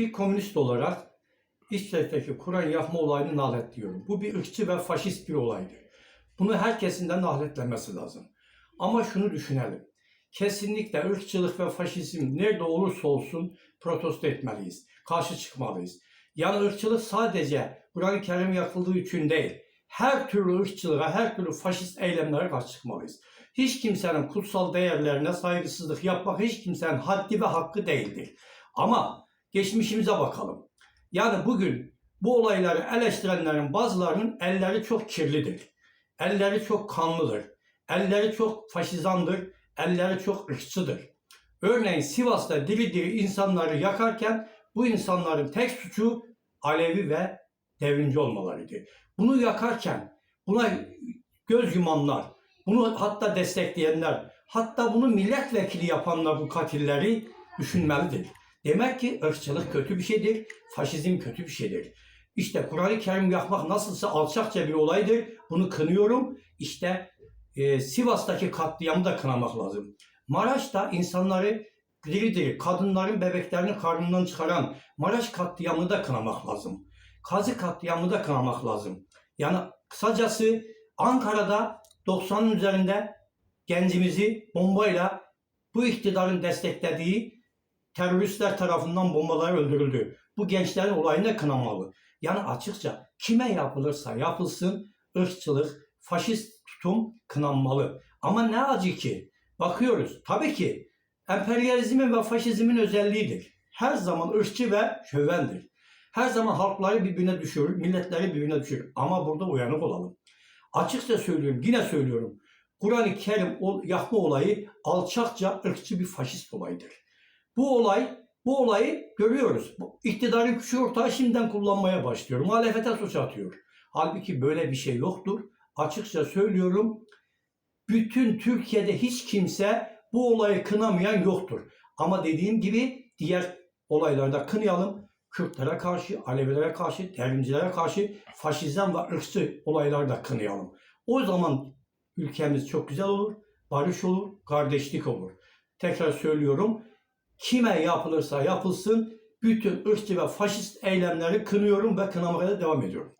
Bir komünist olarak İsveç'teki Kur'an yakma olayını naletliyorum. Bu bir ırkçı ve faşist bir olaydır. Bunu herkesinden nahletlenmesi lazım. Ama şunu düşünelim. Kesinlikle ırkçılık ve faşizm nerede olursa olsun protesto etmeliyiz. Karşı çıkmalıyız. Yani ırkçılık sadece Kur'an-ı Kerim yakıldığı için değil. Her türlü ırkçılığa, her türlü faşist eylemlere karşı çıkmalıyız. Hiç kimsenin kutsal değerlerine saygısızlık yapmak hiç kimsenin haddi ve hakkı değildir. Ama geçmişimize bakalım. Yani bugün bu olayları eleştirenlerin bazılarının elleri çok kirlidir. Elleri çok kanlıdır. Elleri çok faşizandır. Elleri çok ırkçıdır. Örneğin Sivas'ta diri diri insanları yakarken bu insanların tek suçu Alevi ve devrimci olmalarıydı. Bunu yakarken buna göz yumanlar, bunu hatta destekleyenler, hatta bunu milletvekili yapanlar bu katilleri düşünmelidir. Demek ki ırkçılık kötü bir şeydir, faşizm kötü bir şeydir. İşte Kur'an-ı Kerim yakmak nasılsa alçakça bir olaydır. Bunu kınıyorum. İşte e, Sivas'taki katliamı da kınamak lazım. Maraş'ta insanları diri diri, kadınların bebeklerini karnından çıkaran Maraş katliamını da kınamak lazım. Kazı katliamını da kınamak lazım. Yani kısacası Ankara'da 90'ın üzerinde gencimizi bombayla bu iktidarın desteklediği teröristler tarafından bombalar öldürüldü. Bu gençlerin olayını kınamalı. Yani açıkça kime yapılırsa yapılsın ırkçılık, faşist tutum kınanmalı. Ama ne acı ki bakıyoruz. Tabii ki emperyalizmin ve faşizmin özelliğidir. Her zaman ırkçı ve şövendir. Her zaman halkları birbirine düşürür, milletleri birbirine düşürür. Ama burada uyanık olalım. Açıkça söylüyorum, yine söylüyorum. Kur'an-ı Kerim yakma olayı alçakça ırkçı bir faşist olaydır. Bu olay, bu olayı görüyoruz. Bu iktidarın küçük ortağı şimdiden kullanmaya başlıyor. Muhalefete suç atıyor. Halbuki böyle bir şey yoktur. Açıkça söylüyorum. Bütün Türkiye'de hiç kimse bu olayı kınamayan yoktur. Ama dediğim gibi diğer olaylarda kınayalım. Kürtlere karşı, Alevilere karşı, devrimcilere karşı faşizm ve ırkçı olaylarda kınayalım. O zaman ülkemiz çok güzel olur, barış olur, kardeşlik olur. Tekrar söylüyorum, kime yapılırsa yapılsın bütün ırkçı ve faşist eylemleri kınıyorum ve kınamaya devam ediyorum.